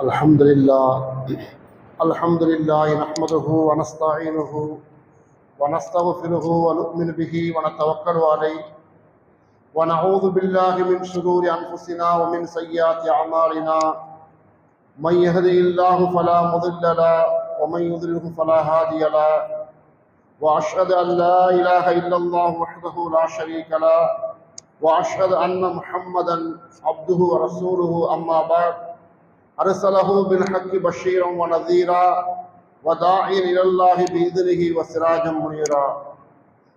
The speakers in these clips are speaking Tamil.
الحمد لله الحمد لله نحمده ونستعينه ونستغفره ونؤمن به ونتوكل عليه ونعوذ بالله من شرور انفسنا ومن سيئات اعمالنا۔ من يهده الله فلا مضل له ومن يضلله فلا هادي له۔ واشهد ان لا اله الا الله وحده لا شريك له۔ واشهد ان محمدا عبده ورسوله اما بعد أرسله بالحق بشيرا ونذيرا وداعيا إلى الله بإذنه وسراجا منيرا.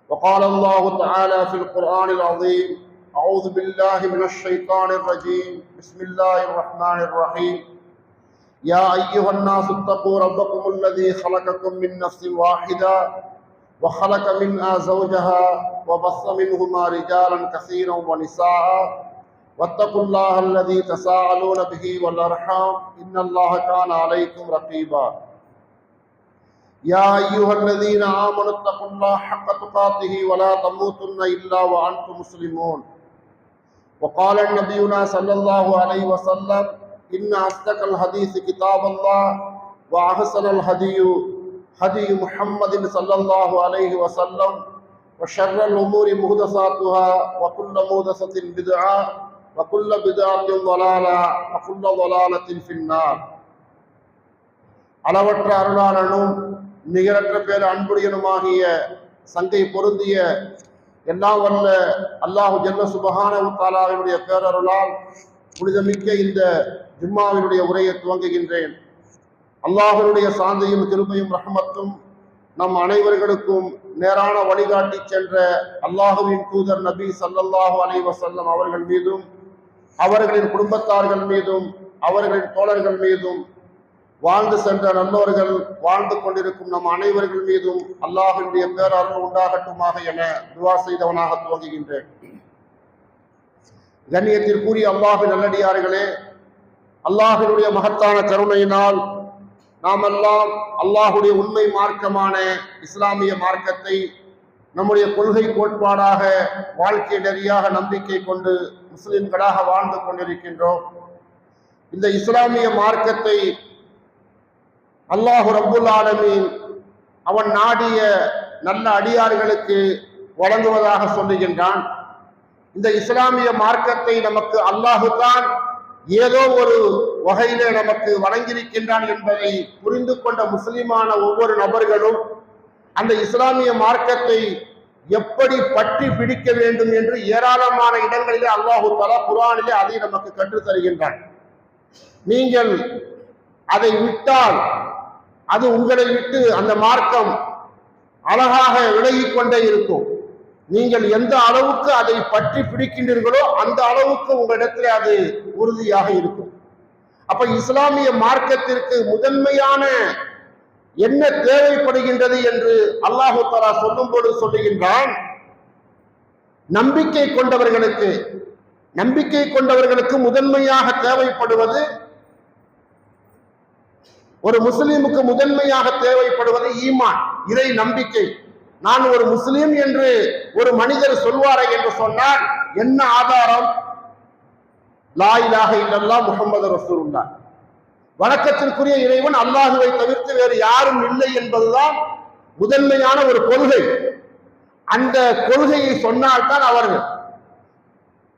وقال الله تعالى في القرآن العظيم أعوذ بالله من الشيطان الرجيم. بسم الله الرحمن الرحيم. يا أيها الناس اتقوا ربكم الذي خلقكم من نفس واحدة وخلق منها زوجها وبث منهما رجالا كثيرا ونساء واتقوا الله الذي تساءلون به والارحام ان الله كان عليكم رقيبا. يا ايها الذين امنوا اتقوا الله حق تقاته ولا تموتن الا وانتم مسلمون. وقال نبينا صلى الله عليه وسلم ان اصدق الحديث كتاب الله واحسن الهدي هدي محمد صلى الله عليه وسلم وشر الامور محدثاتها وكل محدثه بدعه وكل بدعة ضلالة وكل ضلالة في النار அளவற்ற அருளாளனும் நிகரற்ற பேர் அன்புடையனுமாகிய சங்கை பொருந்திய எல்லாம் வல்ல அல்லாஹு ஜல்ல சுபஹான தாலாவினுடைய பேரருளால் புனிதமிக்க இந்த ஜும்மாவினுடைய உரையை துவங்குகின்றேன் அல்லாஹனுடைய சாந்தையும் கிருபையும் ரஹமத்தும் நம் அனைவர்களுக்கும் நேரான வழிகாட்டி சென்ற அல்லாஹுவின் தூதர் நபி சல்லல்லாஹு அலை வசல்லம் அவர்கள் மீதும் அவர்களின் குடும்பத்தார்கள் மீதும் அவர்களின் தோழர்கள் மீதும் வாழ்ந்து சென்ற நல்லோர்கள் வாழ்ந்து கொண்டிருக்கும் நம் அனைவர்கள் மீதும் அல்லாஹினுடைய பேரருள் உண்டாகட்டுமாக என துவா செய்தவனாக துவங்குகின்றேன். கண்ணியத்திற்குரிய அல்லாஹின் நல்லடியார்களே அல்லாஹினுடைய மகத்தான கருணையினால் நாமெல்லாம் அல்லாஹுடைய உண்மை மார்க்கமான இஸ்லாமிய மார்க்கத்தை நம்முடைய கொள்கை கோட்பாடாக வாழ்க்கை நெறியாக நம்பிக்கை கொண்டு முஸ்லிம்களாக வாழ்ந்து கொண்டிருக்கின்றோம். இந்த இஸ்லாமிய மார்க்கத்தை அல்லாஹு ரபுல் ஆலமின் அவன் நாடிய நல்ல அடியார்களுக்கு வழங்குவதாக சொல்லுகின்றான். இந்த இஸ்லாமிய மார்க்கத்தை நமக்கு அல்லாஹு தான் ஏதோ ஒரு வகையிலே நமக்கு வழங்கியிருக்கின்றான் என்பதை புரிந்து கொண்ட முஸ்லிமான ஒவ்வொரு நபர்களும் அந்த இஸ்லாமிய மார்க்கத்தை எப்படி பற்றி பிடிக்க வேண்டும் என்று ஏராளமான இடங்களிலே அல்லாஹு தலா குரானிலே அதை நமக்கு கற்று தருகின்றான். நீங்கள் அதை விட்டால் அது உங்களை விட்டு அந்த மார்க்கம் அழகாக விலகிக் கொண்டே இருக்கும். நீங்கள் எந்த அளவுக்கு அதை பற்றி பிடிக்கின்றீர்களோ அந்த அளவுக்கு உங்களிடத்தில் அது உறுதியாக இருக்கும். அப்ப இஸ்லாமிய மார்க்கத்திற்கு முதன்மையான என்ன தேவைப்படுகின்றது என்று அல்லாஹு தாலா சொல்லும் போது சொல்லுகின்றான். நம்பிக்கை கொண்டவர்களுக்கு நம்பிக்கை கொண்டவர்களுக்கு முதன்மையாக தேவைப்படுவது ஒரு முஸ்லீமுக்கு முதன்மையாக தேவைப்படுவது ஈமான் இறை நம்பிக்கை. நான் ஒரு முஸ்லீம் என்று ஒரு மனிதர் சொல்வாரே என்று சொன்னால் என்ன ஆதாரம்? லாயிலாக இல்லல்லா முகமது ரசூலுல்லா வணக்கத்திற்குரிய இறைவன் அல்லாஹுவை தவிர்த்து வேறு யாரும் இல்லை என்பதுதான் முதன்மையான ஒரு கொள்கை. அந்த கொள்கையை சொன்னால்தான் அவர்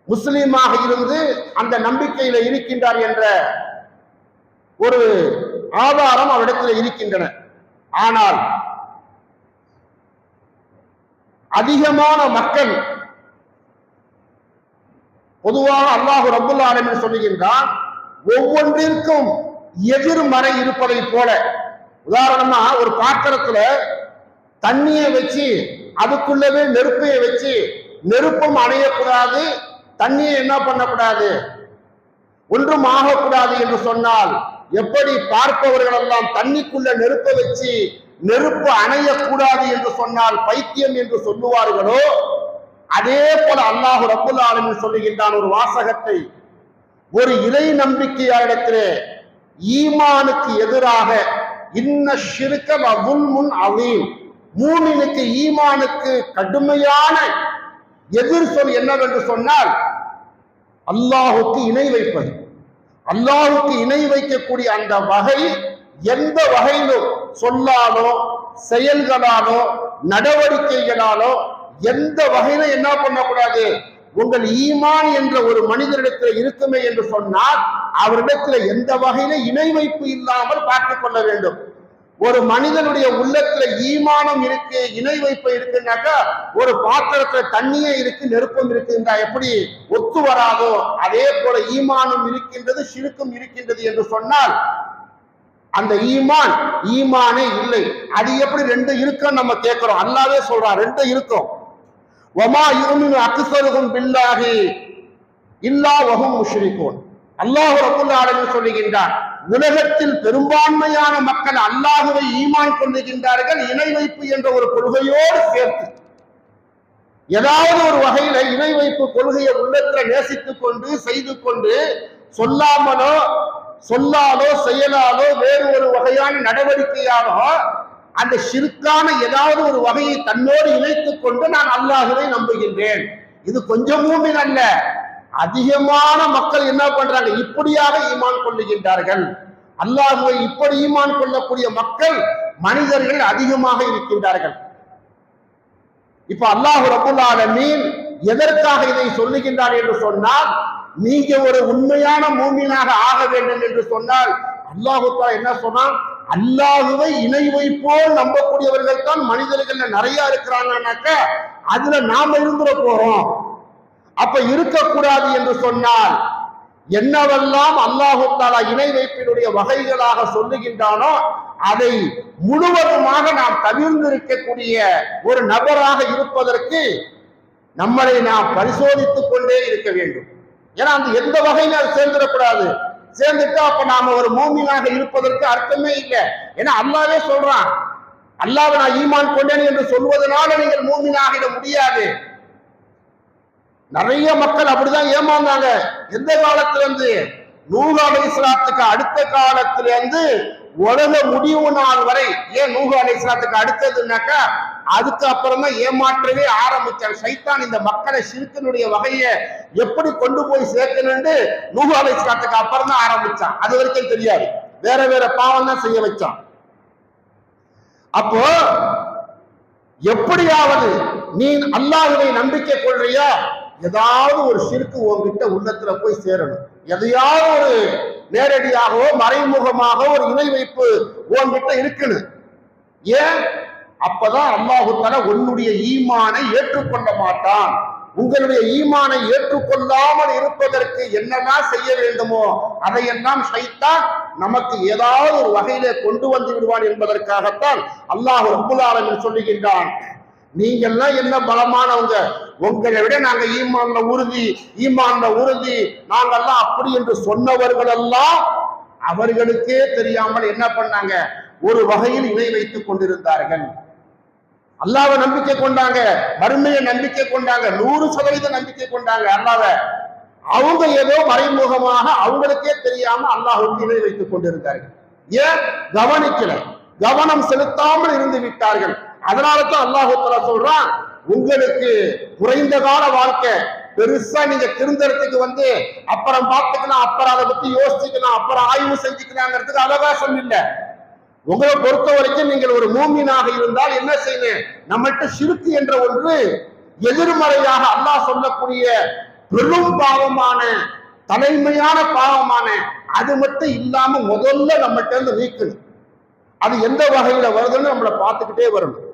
முஸ்லீமாக இருந்து அந்த நம்பிக்கையில இருக்கின்றார் என்ற ஒரு ஆதாரம் அவரிடத்தில் இருக்கின்றன. ஆனால் அதிகமான மக்கள் பொதுவாக அல்லாஹு ரபுல் என்று சொல்லுகின்றான் ஒவ்வொன்றிற்கும் எதிர்மறை இருப்பதை போல. உதாரணமா ஒரு பாத்திரத்துல தண்ணியை வச்சு அதுக்குள்ளவே நெருப்பையை வச்சு நெருப்பும் அணையக்கூடாது தண்ணியை என்ன பண்ணக்கூடாது? ஒன்றும் ஆகக்கூடாது என்று சொன்னால் எப்படி பார்ப்பவர்கள் எல்லாம் தண்ணிக்குள்ள நெருப்பை வச்சு நெருப்பு அணையக்கூடாது என்று சொன்னால் பைத்தியம் என்று சொல்லுவார்களோ? அதே போல அல்லாஹு ரபுல்லாலும் சொல்லுகின்றான் ஒரு வாசகத்தை ஒரு இறை நம்பிக்கையாரிடத்திலே ஈமானுக்கு எதிராக இன்ன ஷிருக்கல் அவுல்முன் அவீம் மூமினுக்கு ஈமானுக்கு கடுமையான எதிர் சொல் என்னவென்று சொன்னால் அல்லாஹுக்கு இணை வைப்பது. அல்லாஹுக்கு இணை வைக்கக்கூடிய அந்த வகை எந்த வகையிலும் சொல்லாலோ செயல்களாலோ நடவடிக்கைகளாலோ எந்த வகையில என்ன பண்ணக்கூடாது? உங்கள் ஈமான் என்ற ஒரு மனிதரிடத்தில் இருக்குமே என்று சொன்னால் அவரிடத்தில் எந்த வகையில இணை வைப்பு இல்லாமல் பார்த்துக் கொள்ள வேண்டும். ஒரு மனிதனுடைய உள்ளத்துல ஈமானம் இருக்கு இணை வைப்பு இருக்குன்னாக்கா ஒரு பாத்திரத்துல தண்ணியே இருக்கு நெருப்பம் இருக்குன்றா எப்படி ஒத்து வராதோ அதே போல ஈமானம் இருக்கின்றது சிறுக்கும் இருக்கின்றது என்று சொன்னால் அந்த ஈமான் ஈமானே இல்லை. அது எப்படி ரெண்டு இருக்கும் நம்ம கேட்கிறோம். அல்லாவே சொல்றான் ரெண்டு இருக்கும். வமா யூமினு அக்சருகும் பில்லாகி இல்லா வகும் முஷ்ரிகோன் அல்லாஹ் ரப்புல் ஆலமீன் சொல்லுகின்றார் உலகத்தில் பெரும்பான்மையான மக்கள் அல்லாஹுவை ஈமான் கொள்ளுகின்றார்கள் இணை வைப்பு என்ற ஒரு கொள்கையோடு சேர்த்து. ஏதாவது ஒரு வகையில இணை வைப்பு கொள்கையை உள்ளத்துல நேசித்துக் கொண்டு செய்து கொண்டு சொல்லாமலோ சொல்லாலோ செயலாலோ வேறு ஒரு வகையான நடவடிக்கையாலோ அந்த சிறுக்கான ஏதாவது ஒரு வகையை தன்னோடு இணைத்துக் கொண்டு நான் அல்லாஹுவை நம்புகின்றேன். இது கொஞ்சம் மூமின் அல்ல. அதிகமான மக்கள் என்ன பண்றாங்க? இப்படியாக ஈமான் கொள்ளுகின்றார்கள். அல்லாஹுவை இப்படி ஈமான் கொள்ளக்கூடிய மக்கள் மனிதர்கள் அதிகமாக இருக்கின்றார்கள். இப்ப அல்லாஹு ரபுல் ஆலமீன் எதற்காக இதை சொல்லுகின்றார் என்று சொன்னால் நீங்க ஒரு உண்மையான மூமினாக ஆக வேண்டும் என்று சொன்னால் அல்லாஹு என்ன சொன்னால் அல்லாஹுவை இணை வைப்போல் நம்பக்கூடியவர்கள் தான் மனிதர்கள் நிறைய இருக்கிறாங்கன்னாக்க அதுல நாம இருந்துட போறோம். அப்ப இருக்கக்கூடாது என்று சொன்னால் என்னவெல்லாம் அல்லாஹு தாலா இணை வைப்பினுடைய வகைகளாக சொல்லுகின்றானோ அதை முழுவதுமாக நாம் தவிர்ந்திருக்கக்கூடிய ஒரு நபராக இருப்பதற்கு நம்மளை நாம் பரிசோதித்துக் கொண்டே இருக்க வேண்டும். ஏன்னா அந்த எந்த வகையில அது சேர்ந்துடக்கூடாது? சேர்ந்துட்டா அப்ப நாம ஒரு மோமினாக இருப்பதற்கு அர்த்தமே இல்லை. ஏன்னா அல்லாவே சொல்றான் அல்லாவை நான் ஈமான் கொண்டேன் என்று சொல்வதனால நீங்கள் மூமினாகிட முடியாது. நிறைய மக்கள் அப்படிதான் ஏமாந்தாங்க. எந்த காலத்துல இருந்து நூறு அலை இஸ்லாத்துக்கு அடுத்த காலத்துல இருந்து உலக முடிவு நாள் வரை ஏன் நூகு அலைசலாத்துக்கு அடுத்ததுனாக்கா அதுக்கு அப்புறமா ஏமாற்றவே ஆரம்பிச்சான் சைத்தான் இந்த மக்களை சிறுக்கனுடைய வகையை எப்படி கொண்டு போய் சேர்க்கணும்னு நூகு அலைசலாத்துக்கு அப்புறம் தான் ஆரம்பிச்சான். அது வரைக்கும் தெரியாது. வேற வேற பாவம் தான் செய்ய வச்சான். அப்போ எப்படியாவது நீ அல்லாஹுவை நம்பிக்கை கொள்றியா? ஏதாவது ஒரு சிறுக்கு உங்ககிட்ட உள்ளத்துல போய் சேரணும். எதையாவது ஒரு நேரடியாகவோ மறைமுகமாக ஒரு இணை வைப்பு உன்கிட்ட இருக்குது ஏன்? அப்பதான் அல்லாஹு உன்னுடைய ஈமானை ஏற்றுக்கொள்ள மாட்டான். உங்களுடைய ஈமானை ஏற்றுக்கொள்ளாமல் இருப்பதற்கு என்னெல்லாம் செய்ய வேண்டுமோ அதையெல்லாம் சைத்தான் நமக்கு ஏதாவது ஒரு வகையிலே கொண்டு வந்து விடுவான் என்பதற்காகத்தான் அல்லாஹ் ரப்புல் சொல்லுகின்றான். நீங்கெல்லாம் என்ன பலமானவங்க? உங்களை விட நாங்க ஈமான்ல உறுதி ஈமான்ல உறுதி. நாங்கெல்லாம் அப்படி என்று சொன்னவர்கள் எல்லாம் அவர்களுக்கே தெரியாமல் என்ன பண்ணாங்க? ஒரு வகையில் இணை வைத்துக் கொண்டிருந்தார்கள். அல்லாவை நம்பிக்கை கொண்டாங்க மறுமையை நம்பிக்கை கொண்டாங்க நூறு சதவீத நம்பிக்கை கொண்டாங்க அல்லாவை அவங்க ஏதோ மறைமுகமாக அவங்களுக்கே தெரியாம அல்லாஹுக்கு இணை வைத்துக் கொண்டிருந்தார்கள். ஏன்? கவனிக்கல. கவனம் செலுத்தாமல் இருந்து விட்டார்கள். அதனால தான் அல்லாஹு சொல்றான் உங்களுக்கு குறைந்த கால வாழ்க்கை பெருசா நீங்க திருந்தறதுக்கு வந்து அப்புறம் பார்த்துக்கலாம் அப்புறம் அதை பத்தி யோசிச்சுக்கலாம் அப்புறம் ஆய்வு செஞ்சுக்கலாங்கிறதுக்கு அவகாசம் இல்லை. உங்களை பொறுத்த வரைக்கும் நீங்கள் ஒரு மூமினாக இருந்தால் என்ன செய்யணும் நம்மகிட்ட சிறுக்கு என்ற ஒன்று எதிர்மறையாக அல்லாஹ் சொல்லக்கூடிய பெரும் பாவமான தலைமையான பாவமான அது மட்டும் இல்லாம முதல்ல நம்மகிட்ட இருந்து நீக்கணும். அது எந்த வகையில வருதுன்னு நம்மளை பார்த்துக்கிட்டே வரணும்.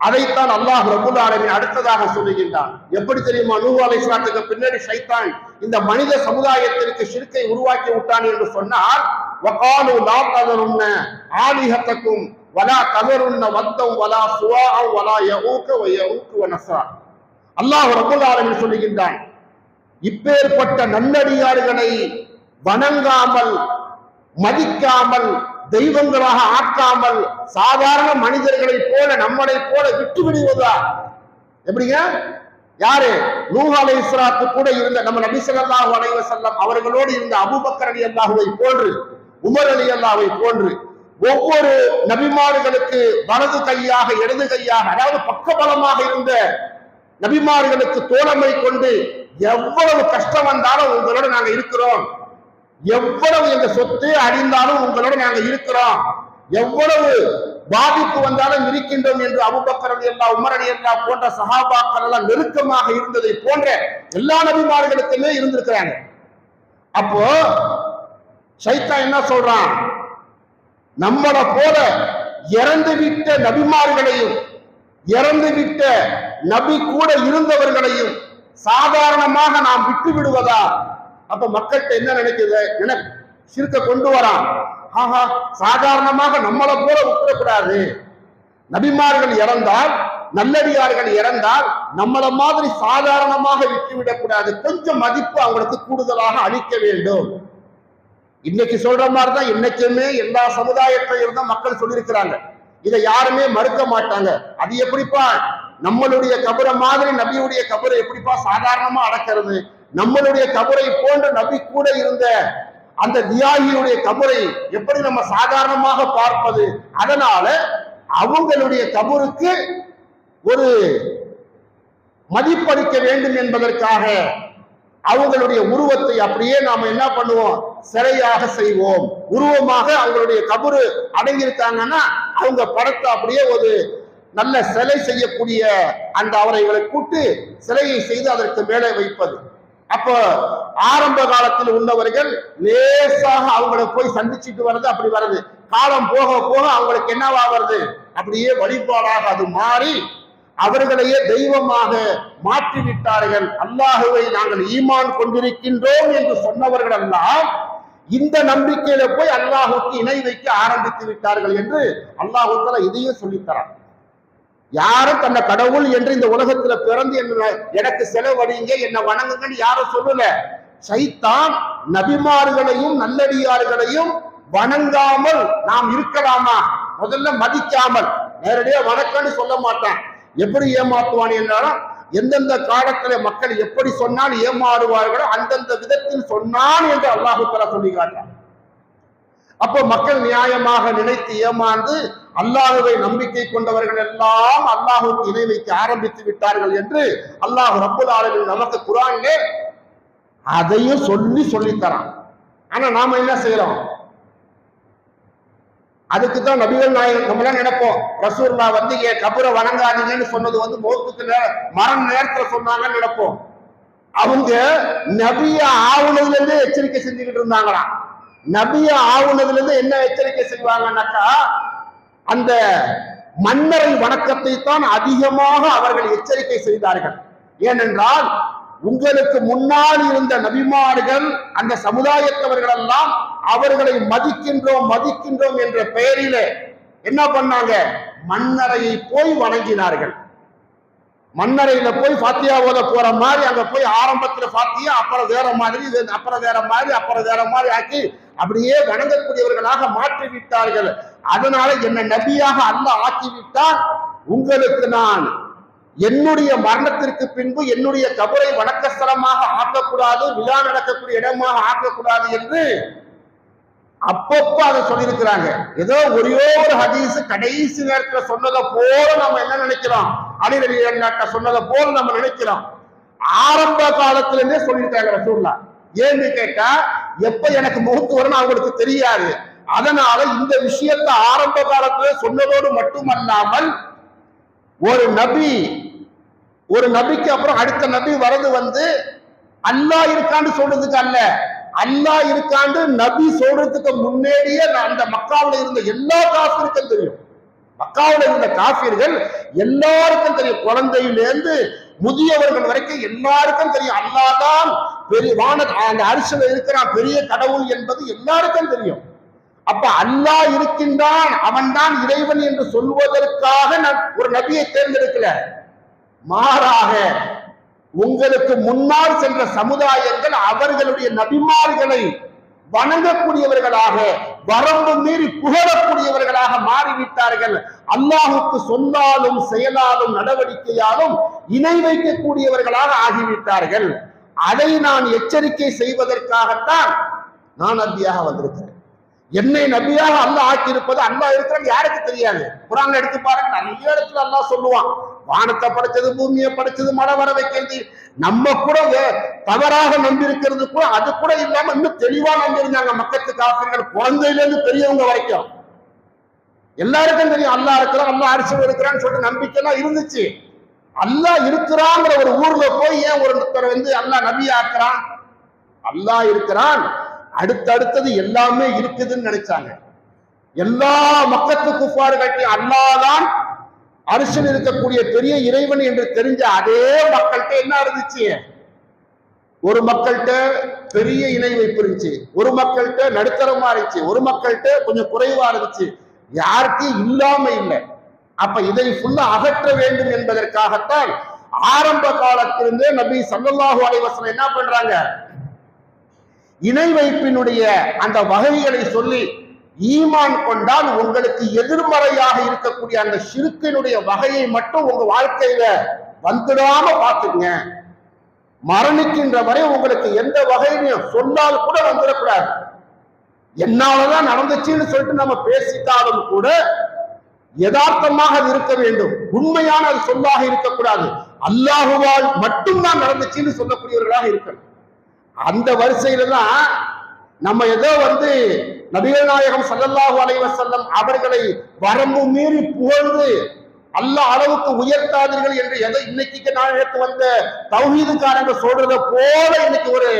அதைத்தான் அல்லாஹ் ரபுல் ஆலமின் அடுத்ததாக சொல்லுகின்றான். எப்படி தெரியுமா? நூ அலைஹிஸ்ஸலாத்துக்கு பின்னாடி சைத்தான் இந்த மனித சமுதாயத்திற்கு சிறுக்கை உருவாக்கி விட்டான் என்று சொன்னால் வகாலு லா ததருன்ன ஆலிஹத்தக்கும் வலா கதருன்ன வத்தம் வலா சுவாஅம் வலா யஊக வ யஊக அல்லாஹ் ரபுல் ஆலமின் சொல்லுகின்றான் இப்பேற்பட்ட நல்லடியார்களை வணங்காமல் மதிக்காமல் தெய்வங்களாக ஆக்காமல் சாதாரண மனிதர்களைப் போல நம்மளை போல விட்டு விடுவதா எப்படிங்க? யாரு? நூஹ் அலை இஸ்லாத்து கூட இருந்த நம்ம நபி ஸல்லல்லாஹு செல்லம் அவர்களோடு இருந்த அபுபக்கர் அலி அல்லாஹுவை போன்று உமர் அலி அல்லாஹ்வை போன்று ஒவ்வொரு நபிமார்களுக்கு வலது கையாக இடது கையாக அதாவது பக்கபலமாக இருந்த நபிமார்களுக்கு தோழமை கொண்டு எவ்வளவு கஷ்டம் வந்தாலும் உங்களோட நாங்க இருக்கிறோம். எவ்வளவு எங்க சொத்து அழிந்தாலும் உங்களோட நாங்க இருக்கிறோம். எவ்வளவு பாதிப்பு வந்தாலும் இருக்கின்றோம் என்று அபுபக்கரது எல்லா உமரணி எல்லா போன்ற சகாபாக்கள் எல்லாம் நெருக்கமாக இருந்ததை போன்ற எல்லா நபிமார்களுக்குமே இருந்திருக்கிறாங்க. அப்போ சைத்தா என்ன சொல்றான்? நம்மள போல இறந்து விட்ட நபிமார்களையும் இறந்து விட்ட நபி கூட இருந்தவர்களையும் சாதாரணமாக நாம் விட்டு விடுவதா அப்ப மக்கள்கிட்ட என்ன நினைக்குது? என சிறுக்க கொண்டு வரான். ஆஹா சாதாரணமாக நம்மளை போல விட்டுறக்கூடாது நபிமார்கள் இறந்தால் நல்லடியார்கள் இறந்தால் நம்மள மாதிரி சாதாரணமாக விட்டு விடக்கூடாது கொஞ்சம் மதிப்பு அவங்களுக்கு கூடுதலாக அளிக்க வேண்டும். இன்னைக்கு சொல்ற மாதிரி தான் இன்னைக்குமே எல்லா சமுதாயத்திலும் தான் மக்கள் சொல்லியிருக்கிறாங்க. இதை யாருமே மறுக்க மாட்டாங்க. அது எப்படிப்பா? நம்மளுடைய கபரை மாதிரி நபியுடைய கபரை எப்படிப்பா சாதாரணமா அடக்கிறது? நம்மளுடைய கபரை போன்ற நபி கூட இருந்த அந்த தியாகியுடைய கபரை எப்படி நம்ம சாதாரணமாக பார்ப்பது? அதனால அவங்களுடைய கபருக்கு ஒரு மதிப்பளிக்க வேண்டும் என்பதற்காக அவங்களுடைய உருவத்தை அப்படியே நாம என்ன பண்ணுவோம்? சிலையாக செய்வோம். உருவமாக அவங்களுடைய கபரு அடங்கியிருக்காங்கன்னா அவங்க படத்தை அப்படியே ஒரு நல்ல சிலை செய்யக்கூடிய அந்த அவரைகளை கூட்டு சிலையை செய்து அதற்கு மேலே வைப்பது. அப்போ ஆரம்ப காலத்தில் உள்ளவர்கள் லேசாக அவங்கள போய் சந்திச்சுட்டு வர்றது அப்படி வர்றது. காலம் போக போக அவங்களுக்கு என்னவா வருது அப்படியே வழிபாடாக அது மாறி அவர்களையே தெய்வமாக மாற்றி விட்டார்கள் அல்லாஹுவை நாங்கள் ஈமான் கொண்டிருக்கின்றோம் என்று சொன்னவர்கள் எல்லாம் இந்த நம்பிக்கையில போய் அல்லாஹுக்கு இணை வைக்க ஆரம்பித்து விட்டார்கள் என்று அல்லாஹுத்தால இதையும் சொல்லித்தரான் யாரும் தன்னை கடவுள் என்று இந்த உலகத்துல பிறந்து என்ன எனக்கு செலவழிங்க என்னை வணங்குங்கன்னு யாரும் சொல்லல. சைத்தான் நபிமார்களையும் நல்லடியார்களையும் வணங்காமல் நாம் இருக்கலாமா? முதல்ல மதிக்காமல். நேரடியா வணக்கம்னு சொல்ல மாட்டான். எப்படி ஏமாத்துவான் என்றாலும் எந்தெந்த காலத்துல மக்கள் எப்படி சொன்னால் ஏமாறுவார்களோ அந்தந்த விதத்தில் சொன்னான் என்று அல்லாஹு தலா சொல்லி காட்டான் அப்போ மக்கள் நியாயமாக நினைத்து ஏமாந்து அல்லாஹுவை நம்பிக்கை கொண்டவர்கள் எல்லாம் அல்லாஹுக்கு இணை வைக்க ஆரம்பித்து விட்டார்கள் என்று அல்லாஹ் ரப்புல் ஆலமின் நமக்கு குரானிலே அதையும் சொல்லி சொல்லித்தரான். ஆனா நாம என்ன செய்யறோம் அதுக்கு தான் நபிகள் நாயகம் நம்மளாம் நினைப்போம். ரசூல்லா வந்து என் கபரை வணங்காதீங்கன்னு சொன்னது வந்து மௌத்துக்கு மரம் மரண நேரத்துல சொன்னாங்கன்னு நினைப்போம். அவங்க நபிய ஆவுனதுல இருந்தே எச்சரிக்கை செஞ்சுக்கிட்டு இருந்தாங்களாம். நபிய ஆவுனதுல இருந்து என்ன எச்சரிக்கை செய்வாங்கன்னாக்கா அந்த மன்னரை வணக்கத்தை தான் அதிகமாக அவர்கள் எச்சரிக்கை செய்தார்கள். ஏனென்றால் உங்களுக்கு முன்னால் இருந்த நபிமார்கள் அந்த சமுதாயத்தவர்கள் எல்லாம் அவர்களை மதிக்கின்றோம் மதிக்கின்றோம் என்ற பெயரிலே என்ன பண்ணாங்க? மன்னரையை போய் வணங்கினார்கள். மன்னரையில போய் ஃபாத்தியா ஓத போற மாதிரி அங்க போய் ஆரம்பத்துல ஃபாத்தியா அப்புறம் வேற மாதிரி இது அப்புறம் வேற மாதிரி அப்புறம் வேற மாதிரி ஆக்கி அப்படியே வணங்கக்கூடியவர்களாக மாற்றி விட்டார்கள் அதனால என்னை நபியாக அல்ல ஆக்கி விட்டால் உங்களுக்கு நான் என்னுடைய மரணத்திற்கு பின்பு என்னுடைய கபரை வணக்கஸ்தலமாக ஆக்கக்கூடாது விழா நடக்கக்கூடிய இடமாக ஆக்கக்கூடாது என்று அப்பப்போ அதை சொல்லியிருக்கிறாங்க. ஏதோ ஒரே ஒரு ஹதீஸ் கடைசி நேரத்துல சொன்னதை போல நம்ம என்ன நினைக்கிறோம்? அலிரலி நாட்ட சொன்னதை போல நம்ம நினைக்கிறோம். ஆரம்ப காலத்துல இருந்தே சொல்லியிருக்காங்க ரசூல்லா ஏன்னு கேட்டா எப்ப எனக்கு முகத்து வரும் அவங்களுக்கு தெரியாது. அதனால இந்த விஷயத்தை ஆரம்ப காலத்துல சொன்னதோடு மட்டுமல்லாமல் ஒரு நபி ஒரு நபிக்கு அப்புறம் அடுத்த நபி வரது வந்து அல்லாஹ் இருக்கான்னு சொல்றதுக்கு அல்ல. அல்லாஹ் இருக்காண்டு நபி சொல்றதுக்கு முன்னேடியே நான் அந்த மக்காவில் இருந்த எல்லா காஃபிருக்கும் தெரியும். மக்காவில் இருந்த காஃபிர்கள் எல்லாருக்கும் தெரியும். குழந்தையிலேருந்து முதியவர்கள் வரைக்கும் எல்லாருக்கும் தெரியும். அல்லாஹ் தான் பெரிய வான அந்த அரிசில இருக்கிறான் பெரிய கடவுள் என்பது எல்லாருக்கும் தெரியும். அப்ப அல்லாஹ் இருக்கின்றான் அவன்தான் இறைவன் என்று சொல்வதற்காக நான் ஒரு நபியை தேர்ந்தெடுக்கல. மாறாக உங்களுக்கு முன்னால் சென்ற சமுதாயங்கள் அவர்களுடைய நபிமார்களை வணங்கக்கூடியவர்களாக வரம்பு மீறி புகழக்கூடியவர்களாக மாறிவிட்டார்கள். அல்லாஹுக்கு சொன்னாலும் செயலாலும் நடவடிக்கையாலும் இணை வைக்கக்கூடியவர்களாக ஆகிவிட்டார்கள். அதை நான் எச்சரிக்கை செய்வதற்காகத்தான் நான் நபியாக வந்திருக்கிறேன். என்னை நபியாக அல்லாஹ் ஆக்கியிருப்பது அல்லாஹ் இருக்கிறான் யாருக்கு தெரியாது? குரான் எடுத்து பாருங்க நிறைய இடத்துல அல்லாஹ் சொல்லுவான் வானத்தை படைச்சது பூமியை படைச்சது மழை வர வைக்கிறது. நம்ம கூட தவறாக நம்பி இருக்கிறது கூட அது கூட இல்லாம இன்னும் தெளிவா நம்பியிருந்தாங்க மக்கத்து காப்பீர்கள் குழந்தையிலிருந்து பெரியவங்க வரைக்கும். எல்லாருக்கும் தெரியும் அல்லாஹ் இருக்கிறான் அல்லாஹ் அரிசி இருக்கிறான்னு சொல்லிட்டு நம்பிக்கை எல்லாம் இருந்துச்சு. அல்லாஹ் இருக்கிறாங்கிற ஒரு ஊர்ல போய் ஏன் ஒருத்தர் வந்து அல்லா நபி ஆக்குறான்? அல்லாஹ் இருக்கிறான். அடுத்தடுத்தது எல்லாமே இருக்குதுன்னு நினைச்சாங்க. எல்லா மக்கத்து குஃபார்கள்ட்டையும் அல்லாதான் அரிசன் இருக்கக்கூடிய பெரிய இறைவன் என்று தெரிஞ்ச அதே மக்கள்கிட்ட என்ன இருந்துச்சு? ஒரு மக்கள்கிட்ட பெரிய இணை வைப்பு இருந்துச்சு. ஒரு மக்கள்கிட்ட நடுத்தரமா இருந்துச்சு. ஒரு மக்கள்கிட்ட கொஞ்சம் குறைவா இருந்துச்சு. யாருக்கும் இல்லாம இல்லை. அப்ப இதை ஃபுல்லா அகற்ற வேண்டும் என்பதற்காகத்தான் ஆரம்ப காலத்திலிருந்தே நபி சல்லாஹூ அலைஹி என்ன பண்றாங்க? இணை வைப்பினுடைய அந்த வகைகளை சொல்லி ஈமான் கொண்டால் உங்களுக்கு எதிர்மறையாக இருக்கக்கூடிய அந்த சிறுக்கினுடைய வகையை மட்டும் உங்க வாழ்க்கையில வந்துடாம பாத்துங்க மரணிக்கின்ற வரை உங்களுக்கு எந்த வகையிலையும் சொன்னால் கூட வந்துடக்கூடாது. என்னாலதான் நடந்துச்சுன்னு சொல்லிட்டு நம்ம பேசிட்டாலும் கூட யதார்த்தமாக அது இருக்க வேண்டும். உண்மையான அது சொல்லாக இருக்கக்கூடாது. அல்லாஹுவால் மட்டும்தான் நடந்துச்சுன்னு சொல்லக்கூடியவர்களாக இருக்கணும். அந்த வரிசையில தான் நம்ம ஏதோ வந்து நபிகள் நாயகம் ஸல்லல்லாஹு அலைஹி அவர்களை வரம்பு மீறி புகழ்ந்து அல்ல அளவுக்கு உயர்த்தாதீர்கள் என்று எதை இன்னைக்கு நாயகத்து வந்த தௌஹீதுக்காரங்க சொல்றத போல இன்னைக்கு ஒரு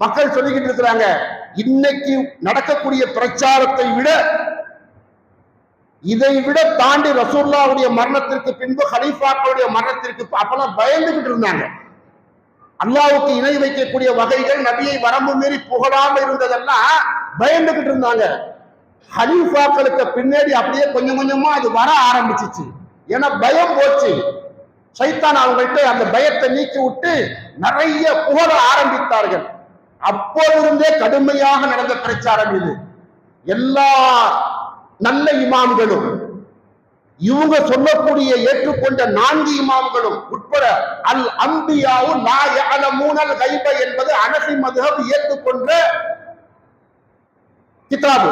மக்கள் சொல்லிக்கிட்டு இருக்கிறாங்க. இன்னைக்கு நடக்கக்கூடிய பிரச்சாரத்தை விட இதை விட தாண்டி ரசூல்லாவுடைய மரணத்திற்கு பின்பு ஹலீஃபாக்களுடைய மரணத்திற்கு அப்பெல்லாம் பயந்துகிட்டு இருந்தாங்க. அல்லாவுக்கு இணை வைக்கக்கூடிய வகைகள் நபியை வரம்பு மீறி புகழாம இருந்ததெல்லாம் பயந்துகிட்டு இருந்தாங்க. ஹலீஃபாக்களுக்கு பின்னாடி அப்படியே கொஞ்சம் கொஞ்சமா அது வர ஆரம்பிச்சிச்சு. ஏன்னா பயம் போச்சு. சைத்தான் அவங்கள்ட்ட அந்த பயத்தை நீக்கி விட்டு நிறைய புகழ ஆரம்பித்தார்கள். அப்போதிருந்தே கடுமையாக நடந்த பிரச்சாரம் இது. எல்லா நல்ல இமாம்களும் இவங்க சொல்லக்கூடிய ஏற்றுக்கொண்ட நான்கு இமாம்களும் உட்பட அல் அம்பியாவு லா மூணல் கைப என்பது அனசி மதுஹப் ஏற்றுக்கொண்ட கிதாபு.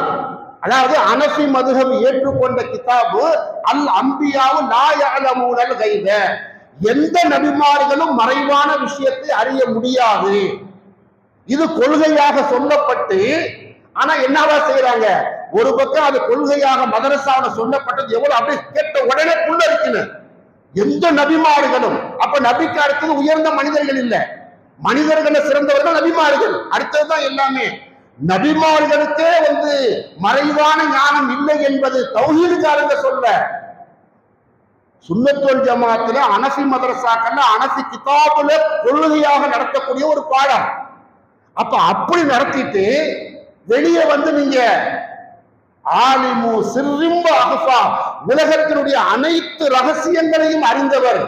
அதாவது அனசி மதுஹப் ஏற்றுக்கொண்ட கிதாபு அல் அம்பியாவு லா யஅலமூனல் கைப. எந்த நபிமார்களும் மறைவான விஷயத்தை அறிய முடியாது. இது கொள்கையாக சொல்லப்பட்டு ஆனா என்னவா செய்யறாங்க ஒரு பக்கம் அது கொள்கையாக மதரசாவில் சொல்லப்பட்டது எவ்வளவு அப்படியே கேட்ட உடனே புள்ள எந்த நபிமார்களும் அப்ப நபிக்கு அடுத்தது உயர்ந்த மனிதர்கள் இல்ல. மனிதர்களை சிறந்தவர்கள் நபிமார்கள். அடுத்ததுதான் எல்லாமே. நபிமார்களுக்கே வந்து மறைவான ஞானம் இல்லை என்பது தௌஹீதுக்காரங்க சொல்ல. சுண்ணத்தோல் ஜமாத்துல அனசி மதரசாக்கள்ல அனசி கிதாபுல கொள்கையாக நடத்தக்கூடிய ஒரு பாடம். அப்ப அப்படி நடத்திட்டு வெளியே வந்து நீங்க ஆலிமு சிறிம்ப அகஃபா உலகத்தினுடைய அனைத்து ரகசியங்களையும் அறிந்தவர்.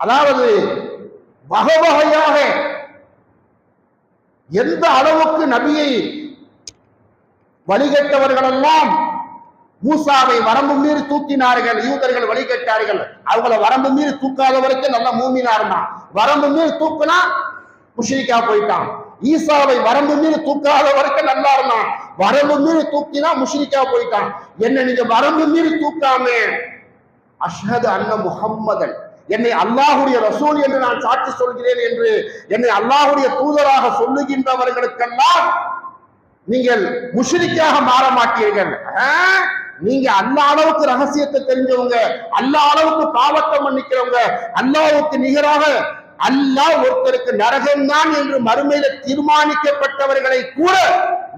அதாவது வகை வகையாக எந்த அளவுக்கு நபியை வழிகட்டவர்களெல்லாம் மூசாவை வரம்பு மீறி தூக்கினார்கள் யூதர்கள் வழிகட்டார்கள் அவங்கள வரம்பு மீறி தூக்காத வரைக்கும் நல்லா மூமினா இருந்தான் வரம்பு மீறி தூக்குனா முஷிரிக்கா போயிட்டான். ஈசாவை வரம்பு மீறி தூக்காத வரைக்கும் நல்லா இருந்தான் வரம்பு மீறி தூக்கினா முஷ்ரிக்கா போயிட்டான். என்ன நீங்க வரம்பு மீறி தூக்காம. அஷ்ஹது அன்ன முகம்மதன் என்னை அல்லாஹுடைய ரசூல் என்று நான் சாட்சி சொல்கிறேன் என்று என்னை அல்லாஹுடைய தூதராக சொல்லுகின்றவர்களுக்கெல்லாம் நீங்கள் முஷ்ரிக்காக மாற மாட்டீர்கள். ஆ? நீங்க அல்லா அளவுக்கு ரகசியத்தை தெரிஞ்சவங்க அல்லா அளவுக்கு பாவத்தை மன்னிக்கிறவங்க அல்லாவுக்கு நிகராக அல்லாஹ் ஒருத்தருக்கு நரகம்தான் என்று மறுமையில தீர்மானிக்கப்பட்டவர்களை கூட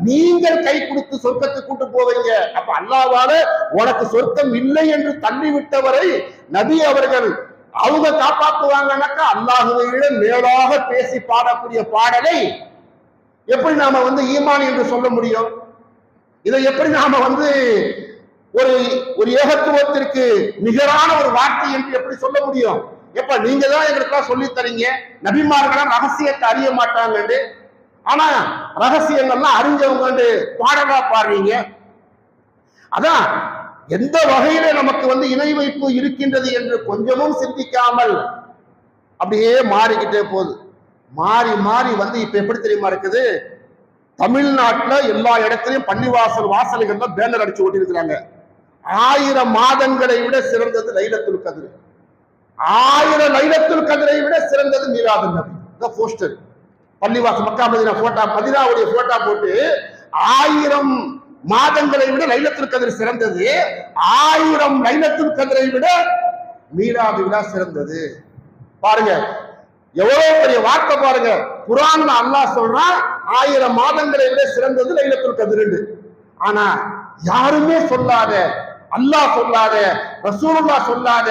நீங்கள் கை கொடுத்து சொர்க்கத்துக்கு கூட்டு போவீங்க. அப்ப அல்லாவால உனக்கு சொர்க்கம் இல்லை என்று தள்ளிவிட்டவரை நபி அவர்கள் அவங்க காப்பாற்றுவாங்கன்னாக்கா அல்லாஹுவை மேலாக பேசி பாடக்கூடிய பாடலை எப்படி நாம வந்து ஈமான் என்று சொல்ல முடியும்? இதை எப்படி நாம வந்து ஒரு ஒரு ஏகத்துவத்திற்கு நிகரான ஒரு வார்த்தை என்று எப்படி சொல்ல முடியும்? எப்ப நீங்க தான் எங்களுக்கெல்லாம் சொல்லி தரீங்க? நபிமார்களாம் ரகசியத்தை அறிய மாட்டாங்கன்னு ஆனா ரகசியங்கள்லாம் அறிஞ்சவங்க பாடலா பாடுறீங்க. அதான் எந்த வகையில நமக்கு வந்து இணை வைப்பு இருக்கின்றது என்று கொஞ்சமும் சிந்திக்காமல் அப்படியே மாறிக்கிட்டே போகுது. மாறி மாறி வந்து இப்ப எப்படி தெரியுமா இருக்குது? தமிழ்நாட்டில் எல்லா இடத்துலையும் பள்ளிவாசல் வாசல்கள்ல பேனர் அடிச்சு ஓட்டி இருக்கிறாங்க ஆயிரம் மாதங்களை விட சிறந்தது லைலத்துல் கதிர். ஆயிரம் லைலத்துல் கதிரை விட சிறந்தது மீராது நபி. இந்த போஸ்டர் பள்ளிவாசல் மக்கா மதினா போட்டா மதினாவுடைய போட்டா போட்டு ஆயிரம் மாதங்களை விட லைலத்துல் கதிர் சிறந்தது. ஆயிரம் லைலத்துல் கதிரை விட மீராது விழா சிறந்தது. பாருங்க எவ்வளவு பெரிய வார்த்தை பாருங்க. குரான் அல்லாஹ் சொல்றான் ஆயிரம் மாதங்களை விட சிறந்தது லைலத்துல் கதிர் ஆனா யாருமே சொல்லாத அல்லாஹ் சொல்லாத ரசூலுல்லா சொல்லாத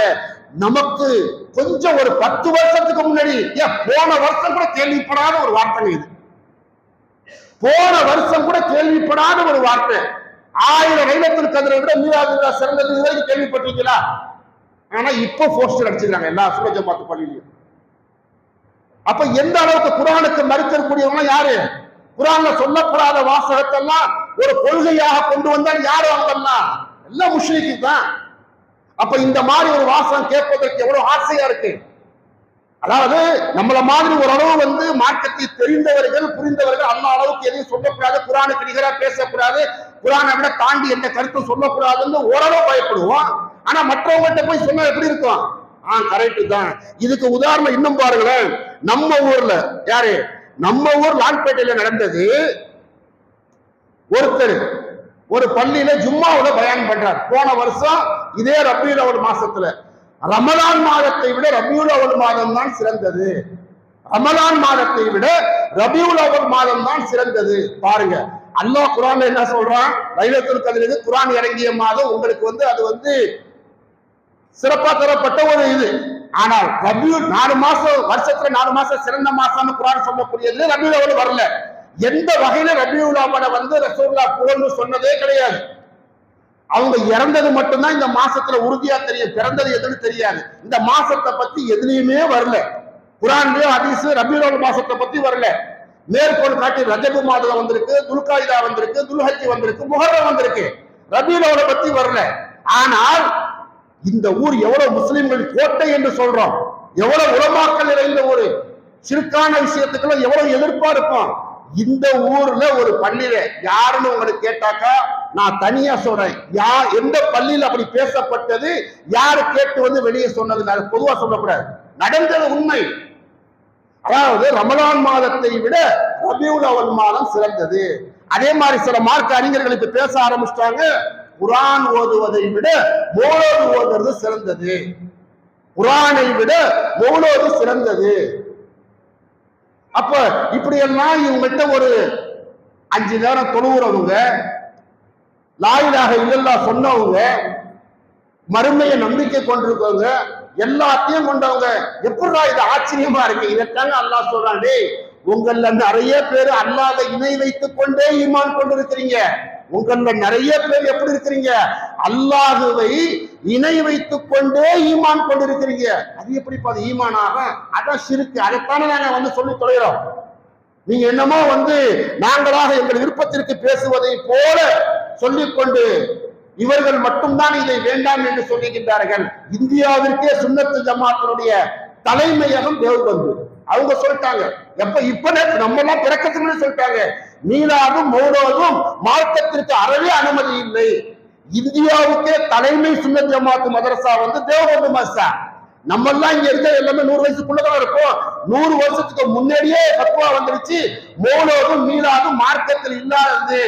நமக்கு கொஞ்சம் ஒரு பத்து வருஷத்துக்கு முன்னாடி ஏன் போன வருஷம் கூட கேள்விப்படாத ஒரு வார்த்தை இது. போன வருஷம் கூட கேள்விப்படாத ஒரு வார்த்தை. ஆயிரம் லைலத்துல் கதிரை விட மீராதுல்லா சிறந்தது இதுவரைக்கும் கேள்விப்பட்டிருக்கீங்களா? ஆனா இப்போ போஸ்டர் அடிச்சிருக்காங்க. எல்லா சுர பார்த்து பள்ளியிலையும். அப்ப எந்த அளவுக்கு குரானுக்கு மறுக்கக்கூடியவங்க யாரு? குரான்ல சொல்லப்படாத வாசகத்தெல்லாம் ஒரு கொள்கையாக கொண்டு வந்தால் யாரு அவங்கெல்லாம் எல்லாம் முஸ்லிக்கு தான் அப்ப இந்த மாதிரி ஒரு வாசகம் கேட்பதற்கு எவ்வளவு ஆசையா இருக்கு? அதாவது நம்மள மாதிரி ஓரளவு வந்து மார்க்கத்தை தெரிந்தவர்கள் புரிந்தவர்கள் அந்த அளவுக்கு எதையும் சொல்லக்கூடாது குரானுக்கு நிகரா பேசக்கூடாது குரானை விட தாண்டி எந்த கருத்தும் சொல்லக்கூடாதுன்னு ஓரளவு பயப்படுவோம். ஆனா மற்றவங்கள்ட்ட போய் சொன்னா எப்படி இருக்கும்? ஆ கரெக்ட் தான். இதுக்கு உதாரணம் இன்னும் பாருங்களேன். நம்ம ஊர்ல யாரு? நம்ம ஊர் லால்பேட்டையில நடந்தது ஒருத்தர் ஒரு பள்ளியில ஜும்மாவுல பயன் பண்றார். போன வருஷம் இதே ரபியுல் அவல் மாசத்துல. ரமலான் மாதத்தை விட ரபியுல் அவல் மாதம் தான் சிறந்தது. ரமலான் மாதத்தை விட ரபியுல் அவல் மாதம் தான் சிறந்தது. பாருங்க. அல்லாஹ் குரான் என்ன சொல்றான்? லைலத்துல் கதிருக்கு குரான் இறங்கிய மாதம் உங்களுக்கு வந்து அது வந்து சிறப்பா தரப்பட்ட ஒரு இது. ஆனால் ரபியூல் நாலு மாசம் வருஷத்துல நாலு மாசம் சிறந்த மாசம்னு குரான் சொல்லக்கூடியது ரபியுல் அவல் வரல. எந்த வகையில ரபியுல் வந்து ரசூல்லா புகழ்னு சொன்னதே கிடையாது. அவங்க இறந்தது மட்டும்தான் இந்த மாசத்துல உறுதியா தெரியும். பிறந்தது எதுன்னு தெரியாது. இந்த மாசத்தை பத்தி எதுலையுமே வரல. குரான்லயோ ஹதீஸ் ரபியுல் மாசத்தை பத்தி வரல. மேற்கோள் காட்டி ரஜபு மாதம் வந்திருக்கு துல்காயுதா வந்திருக்கு துல்ஹஜி வந்திருக்கு முகரம் வந்திருக்கு. ரபியுல் பத்தி வரல. ஆனால் இந்த ஊர் எவ்வளவு முஸ்லிம்கள் கோட்டை என்று சொல்றோம். எவ்வளவு உலமாக்கல் நிறைந்த ஒரு சிறுக்கான விஷயத்துக்கெல்லாம் எவ்வளவு எதிர்ப்பா இருக்கும். இந்த ஊர்ல ஒரு பள்ளியில யாருன்னு உங்களுக்கு கேட்டாக்கா நான் தனியா சொல்றேன். யார் எந்த பள்ளியில அப்படி பேசப்பட்டது யாரு கேட்டு வந்து வெளியே சொன்னது பொதுவா சொல்லக்கூடாது. நடந்தது உண்மை. அதாவது ரமலான் மாதத்தை விட ரபியுல் அவல் மாதம் சிறந்தது. அதே மாதிரி சில மார்க்க அறிஞர்கள் இப்ப பேச ஆரம்பிச்சிட்டாங்க. குரான் ஓதுவதை விட மோலோது ஓதுறது சிறந்தது. குரானை விட மௌலோது சிறந்தது. அப்ப இப்படியெல்லாம் எல்லாம் ஒரு அஞ்சு நேரம் தொழுகிறவங்க லாயிலாக இல்லல்லா சொன்னவங்க மறுமையை நம்பிக்கை கொண்டிருக்கவங்க எல்லாத்தையும் கொண்டவங்க. எப்படா இது ஆச்சரியமா இருக்கு? இதைத்தாங்க அல்லாஹ் சொல்றான் டேய் உங்கள்ல நிறைய பேர் அல்லாத இணை வைத்துக் கொண்டே ஈமான் கொண்டிருக்கிறீங்க. உங்கள நிறைய பேர் எப்படி இருக்கிறீங்க? அல்லாஹுவை இணை வைத்துக் கொண்டே ஈமான் கொண்டிருக்கிறீங்க. அது எப்படி அது ஈமானாக? அதான் சிறுக்கு. அதைத்தானே நாங்க வந்து சொல்லி தொலைகிறோம். நீங்க என்னமோ வந்து நாங்களாக எங்கள் விருப்பத்திற்கு பேசுவதை போல சொல்லிக்கொண்டு இவர்கள் மட்டும்தான் இதை வேண்டாம் என்று சொல்லுகின்றார்கள். இந்தியாவிற்கே சுண்ணத்து ஜமாத்தினுடைய தலைமையகம் தேவ்பந்து அவங்க சொல்லிட்டாங்க. எப்ப இப்ப நம்ம எல்லாம் பிறக்கத்துக்குன்னு சொல்லிட்டாங்க. மீனாதும் மௌனவும் மார்க்கத்திற்கு அறவே அனுமதி இல்லை. இந்தியாவுக்கே தலைமை சுன்னத் ஜமாத்து மதரசா வந்து தேவபந்து மதரசா நம்ம எல்லாம் இங்க இருக்க எல்லாமே நூறு வயசுக்குள்ளதான் இருப்போம் நூறு வருஷத்துக்கு முன்னாடியே பக்குவா வந்துருச்சு. மௌனோதும் மீனாதும் மார்க்கத்தில் இல்லாதது.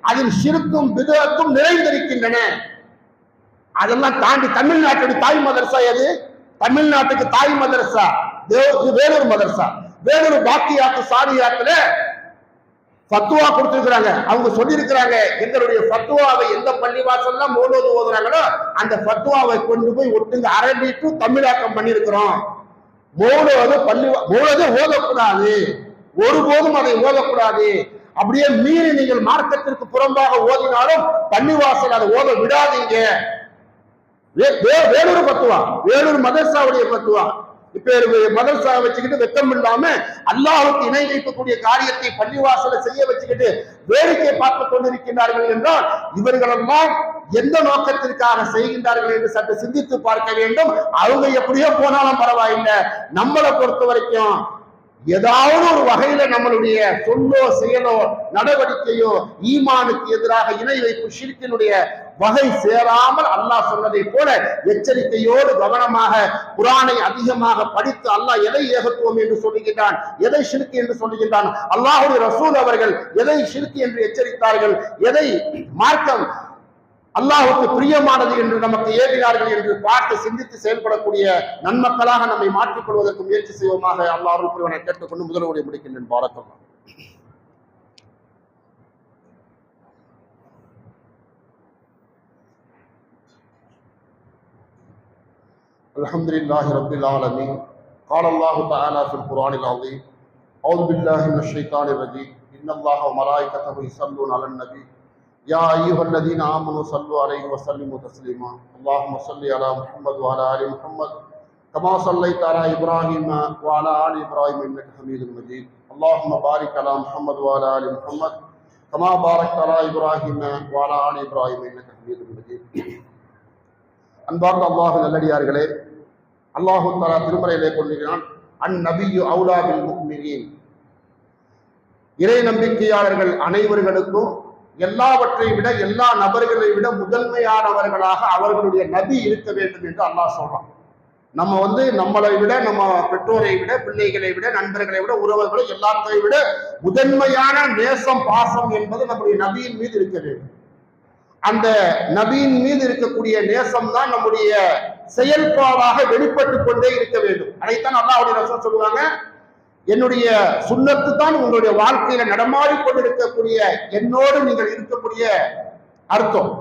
அதில் சிறுக்கும் விதத்தும் நிறைந்திருக்கின்றன. அதெல்லாம் தாண்டி தமிழ்நாட்டுடைய தாய் மதரசா எது? தமிழ்நாட்டுக்கு தாய் மதரசா வேலூர் மதரசா வேலூர் பாக்கியாத்து சாரியாத்துல ஃபத்துவா கொடுத்திருக்கிறாங்க. அவங்க சொல்லியிருக்கிறாங்க எங்களுடைய ஃபத்துவாவை எந்த பள்ளிவாசல்ல மோனோது ஓதுறாங்களோ அந்த ஃபத்துவாவை கொண்டு போய் ஒட்டுங்க அரபி டு தமிழாக்கம் பண்ணியிருக்கிறோம். மோனோது பள்ளி மோலோது ஓதக்கூடாது. ஒருபோதும் அதை ஓதக்கூடாது. அப்படியே மீறி நீங்கள் மார்க்கத்திற்கு புறம்பாக ஓதினாலும் பள்ளிவாசல் அதை ஓத விடாதீங்க. வே- வே- வேலூர் பத்துவா வேலூர் மதர்சாவுடைய பத்துவா இப்ப மதரசா வச்சுக்கிட்டு வெக்கம் இல்லாம அல்லாவுக்கு இணை வைக்கக்கூடிய காரியத்தை பள்ளிவாசல செய்ய வச்சுக்கிட்டு வேடிக்கை பார்த்து கொண்டிருக்கின்றார்கள் என்றால் இவர்களெல்லாம் எந்த நோக்கத்திற்காக செய்கின்றார்கள் என்று சற்று சிந்தித்து பார்க்க வேண்டும். அவங்க எப்படியோ போனாலும் பரவாயில்லை. நம்மளை பொறுத்த வரைக்கும் ஏதாவது ஒரு வகையில நம்மளுடைய சொல்லோ செயலோ நடவடிக்கையோ ஈமானுக்கு எதிராக இணை வைப்பு ஷிர்கினுடைய வகை சேராமல் அல்லாஹ் சொன்னதை போல எச்சரிக்கையோடு கவனமாக குரானை அதிகமாக படித்து அல்லாஹ் எதை ஏகத்துவம் என்று சொல்லுகின்றான் எதை ஷிர்கு என்று சொல்லுகின்றான் அல்லாஹுடைய ரசூல் அவர்கள் எதை ஷிர்கு என்று எச்சரித்தார்கள் எதை மார்க்கம் அல்லாஹுக்கு பிரியமானது என்று நமக்கு ஏவினார்கள் என்று பார்த்து சிந்தித்து செயல்படக்கூடிய நன்மக்களாக நம்மை மாற்றிக் கொள்வதற்கு முயற்சி செய்வோமாக அல்லாஹ் அருள் புரிவனை கேட்டுக்கொண்டு முதல்வரை முடிக்கின்றேன் பாரத்தல்லாம் الحمد لله رب العالمين قال الله تعالى في القرآن العظيم أعوذ بالله من الشيطان الرجيم إن الله وملائكته يصلون على النبي يا أيها الذين آمنوا صلوا عليه وسلموا تسليما اللهم صل على محمد وعلى آل محمد كما صليت على إبراهيم وعلى آل إبراهيم إنك حميد مجيد اللهم بارك على محمد وعلى آل محمد كما باركت على إبراهيم وعلى آل إبراهيم إنك حميد مجيد அன்பார்ந்த அல்லாஹ் நல்லடியார்களே அல்லாஹு தலா திருமறையிலே கொள்கிறான் அந்நபியு அவுலாபில் முக்மினீன் இறை நம்பிக்கையாளர்கள் அனைவர்களுக்கும் எல்லாவற்றை விட எல்லா நபர்களை விட முதன்மையானவர்களாக அவர்களுடைய நபி இருக்க வேண்டும் என்று அல்லாஹ் சொல்றான். நம்ம வந்து நம்மளை விட நம்ம பெற்றோரை விட பிள்ளைகளை விட நண்பர்களை விட உறவுகளை எல்லாத்தையும் விட முதன்மையான நேசம் பாசம் என்பது நம்முடைய நபியின் மீது இருக்க வேண்டும். அந்த நபியின் மீது இருக்கக்கூடிய நேசம் தான் நம்முடைய செயல்பாடாக வெளிப்பட்டு கொண்டே இருக்க வேண்டும். அதைத்தான் அல்லாஹுடைய ரசம் சொல்லுவாங்க என்னுடைய சுண்ணத்து தான் உங்களுடைய வாழ்க்கையில நடமாடி கொண்டிருக்கக்கூடிய என்னோடு நீங்கள் இருக்கக்கூடிய அர்த்தம்.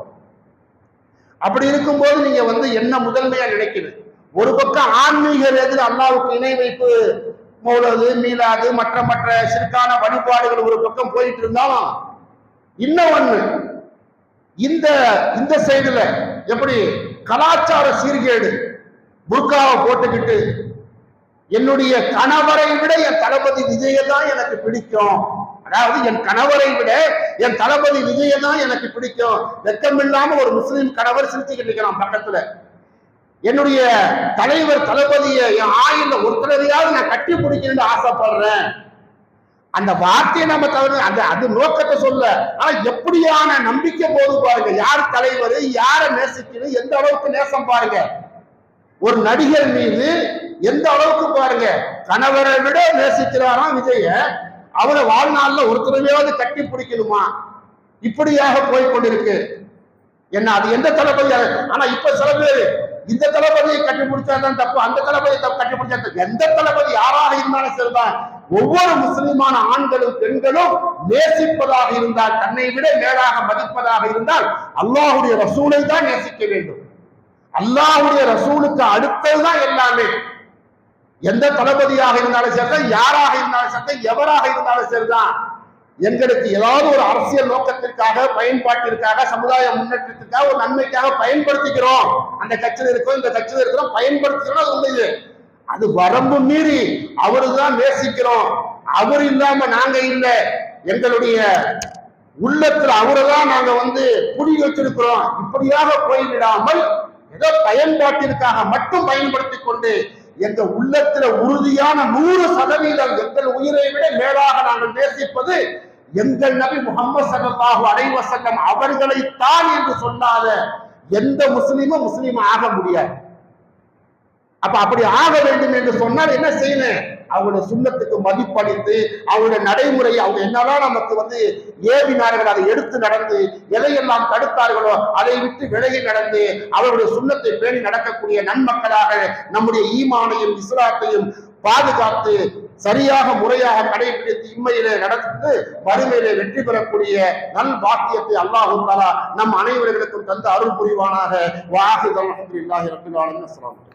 அப்படி இருக்கும்போது நீங்க வந்து என்ன முதன்மையா நினைக்கிறது ஒரு பக்கம் ஆன்மீக ரீதியில் அல்லாவுக்கு இணை வைப்பு மௌலது மீளாது மற்ற மற்ற சிற்கான வழிபாடுகள் ஒரு பக்கம் போயிட்டு இருந்தாலும் இன்னும் ஒண்ணு இந்த இந்த சைடுல எப்படி கலாச்சார சீர்கேடு புர்காவை போட்டுக்கிட்டு என்னுடைய கணவரை விட என் தளபதி விஜயை தான் எனக்கு பிடிக்கும். அதாவது என் கணவரை விட என் தளபதி விஜயை தான் எனக்கு பிடிக்கும். வெக்கம் இல்லாம ஒரு முஸ்லீம் கணவர் சிரிச்சுக்கிட்டு இருக்கிறான் பக்கத்துல. என்னுடைய தலைவர் தளபதியை என் ஆயுத ஒருத்தரையாவது நான் கட்டி பிடிக்கணும்னு ஆசைப்படுறேன். அந்த வார்த்தையை நம்ம தவிர அந்த அது நோக்கத்தை சொல்ல. ஆனா எப்படியான நம்பிக்கை போது பாருங்க யார் தலைவர் யாரை நேசிக்கணும் எந்த அளவுக்கு நேசம் பாருங்க. ஒரு நடிகர் மீது எந்த அளவுக்கு பாருங்க கணவரை விட நேசிக்கிறாராம் விஜய? அவரை வாழ்நாள்ல ஒருத்தரவையாவது கட்டி பிடிக்கணுமா? இப்படியாக போய் கொண்டிருக்கு. என்ன அது எந்த தளபதி ஆனா இப்ப சில பேர் இந்த தளபதியை கட்டி பிடிச்சாதான் தப்பு அந்த தளபதியை கட்டி பிடிச்சா எந்த தளபதி யாராக இருந்தாலும் சரிதான். ஒவ்வொரு முஸ்லிமான ஆண்களும் பெண்களும் நேசிப்பதாக இருந்தால் தன்னை விட மேலாக மதிப்பதாக இருந்தால் அல்லாஹுடைய ரசூலை தான் நேசிக்க வேண்டும். அல்லாஹுடைய ரசூலுக்கு அடுத்ததுதான் எல்லாமே. எந்த தளபதியாக இருந்தாலும் சரிதான் யாராக இருந்தாலும் சரிதான் எவராக இருந்தாலும் சரிதான் எங்களுக்கு ஏதாவது ஒரு அரசியல் நோக்கத்திற்காக பயன்பாட்டிற்காக சமுதாய முன்னேற்றத்திற்காக ஒரு நன்மைக்காக பயன்படுத்திக்கிறோம். அந்த கட்சியில் இருக்கிறோம் இந்த கட்சியில் இருக்கிறோம் பயன்படுத்திக்கிறோம் அது உண்மைது அது வரம்பு மீறி அவரு தான் நேசிக்கிறோம். அவர் இல்லாம நாங்க இல்லை. எங்களுடைய உள்ளத்துல அவரை தான் நாங்க வந்து புடி வச்சிருக்கிறோம். இப்படியாக போய்விடாமல் ஏதோ பயன்பாட்டிற்காக மட்டும் பயன்படுத்தி கொண்டு எங்க உள்ளத்துல உறுதியான நூறு சதவீதம் எங்கள் உயிரை விட மேலாக நாங்கள் நேசிப்பது எங்கள் நபி முகமது சல்லாஹூ அலைவசல்லம் அவர்களை தான் என்று சொல்லாத எந்த முஸ்லீமும் முஸ்லீம் ஆக முடியாது. அப்ப அப்படி ஆக வேண்டும் என்று சொன்னால் என்ன செய்யணும் அவங்களுடைய சுண்ணத்துக்கு மதிப்பளித்து அவங்களுடைய நடைமுறை அவங்க என்னதான் நமக்கு வந்து ஏவினார்கள் அதை எடுத்து நடந்து எதையெல்லாம் தடுத்தார்களோ அதை விட்டு விலகி நடந்து அவருடைய சுண்ணத்தை பேணி நடக்கக்கூடிய நன்மக்களாக நம்முடைய ஈமானையும் இஸ்லாத்தையும் பாதுகாத்து சரியாக முறையாக கடைபிடித்து இம்மையிலே நடந்து வறுமையிலே வெற்றி பெறக்கூடிய நல் பாக்கியத்தை அல்லாஹு தாலா நம் அனைவர்களுக்கும் தந்து அருள் புரிவானாக. வாஹித் அல்ஹம்துலில்லாஹி ரப்பில் ஆலமீன்.